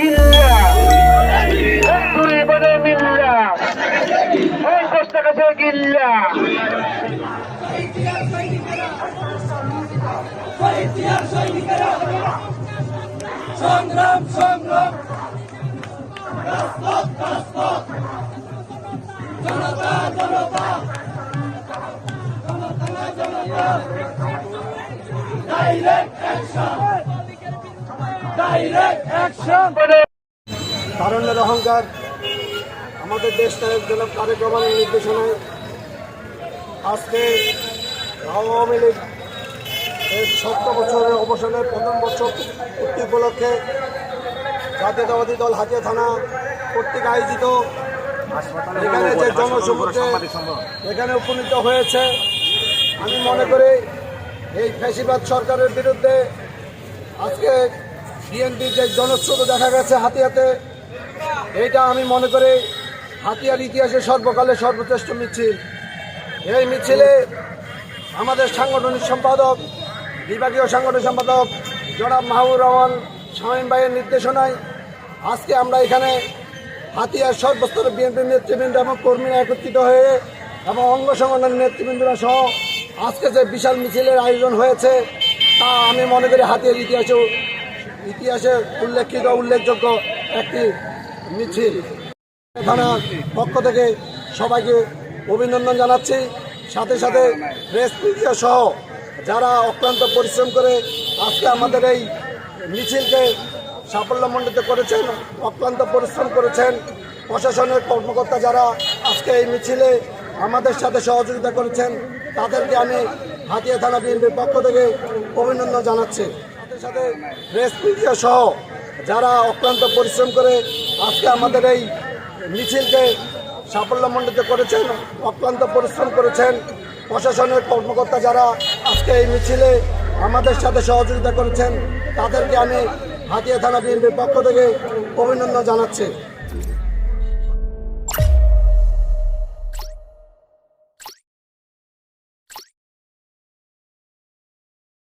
গিল্লা। দুই বনে মিল্লা। টাকা গিল্লা। সংগ্রাম সংগ্রাম। জনতা জনতা। ডাইরেক্ট অ্যাকশন তারণ্যের অহংকার। আমাদের দেশ নায়ক জনাব তারেক রহমানের নির্দেশনায় আজকে আওয়ামী লীগ এর সত্তর বছরের অবসানের প্রথম বছর পূর্তি উপলক্ষে জাতীয়তাবাদী দল হাতিয়া থানা কর্তৃক আয়োজিত। এখানে যে জনসমুদ্রে এখানে উপনীত হয়েছে, আমি মনে করি এই ফ্যাসিবাদ সরকারের বিরুদ্ধে আজকে বিএনপির যে জনস্রোত দেখা গেছে হাতিয়াতে এইটা আমি মনে করি হাতিয়ার ইতিহাসে সর্বকালে সর্বশ্রেষ্ঠ মিছিল। এই মিছিলে আমাদের সাংগঠনিক সম্পাদক, বিভাগীয় সাংগঠনিক সম্পাদক জনাব মাহবুর রহমান শামীম ভাইয়ের নির্দেশনায় আজকে আমরা এখানে হাতিয়ার সর্বস্তরের বিএনপির নেতৃবৃন্দ এবং কর্মীরা একত্রিত হয়ে এবং অঙ্গ সংগঠনের নেতৃবৃন্দরা সহ আজকে যে বিশাল মিছিলের আয়োজন হয়েছে, তা আমি মনে করি হাতিয়ার ইতিহাসেও ইতিহাসে উল্লেখিত, উল্লেখযোগ্য একটি মিছিল। থানার পক্ষ থেকে সবাইকে অভিনন্দন জানাচ্ছি। সাথে সাথে প্রেস মিডিয়া সহ যারা অক্লান্ত পরিশ্রম করে আজকে আমাদের এই মিছিলকে সাফল্যমণ্ডিত করেছেন, অক্লান্ত পরিশ্রম করেছেন, প্রশাসনের কর্মকর্তা যারা আজকে এই মিছিলে আমাদের সাথে সহযোগিতা করেছেন, তাদেরকে আমি হাতিয়া থানা বিএনপির পক্ষ থেকে অভিনন্দন জানাচ্ছি। সাথে প্রেস মিডিয়া সহ যারা অক্লান্ত পরিশ্রম করে আজকে আমাদের এই মিছিলকে সাফল্যমণ্ডিত করেছেন, অক্লান্ত পরিশ্রম করেছেন, প্রশাসনের কর্মকর্তা যারা আজকে এই মিছিলে আমাদের সাথে সহযোগিতা করেছেন, তাদেরকে আমি হাতিয়া থানা বিএনপির পক্ষ থেকে অভিনন্দন জানাচ্ছি।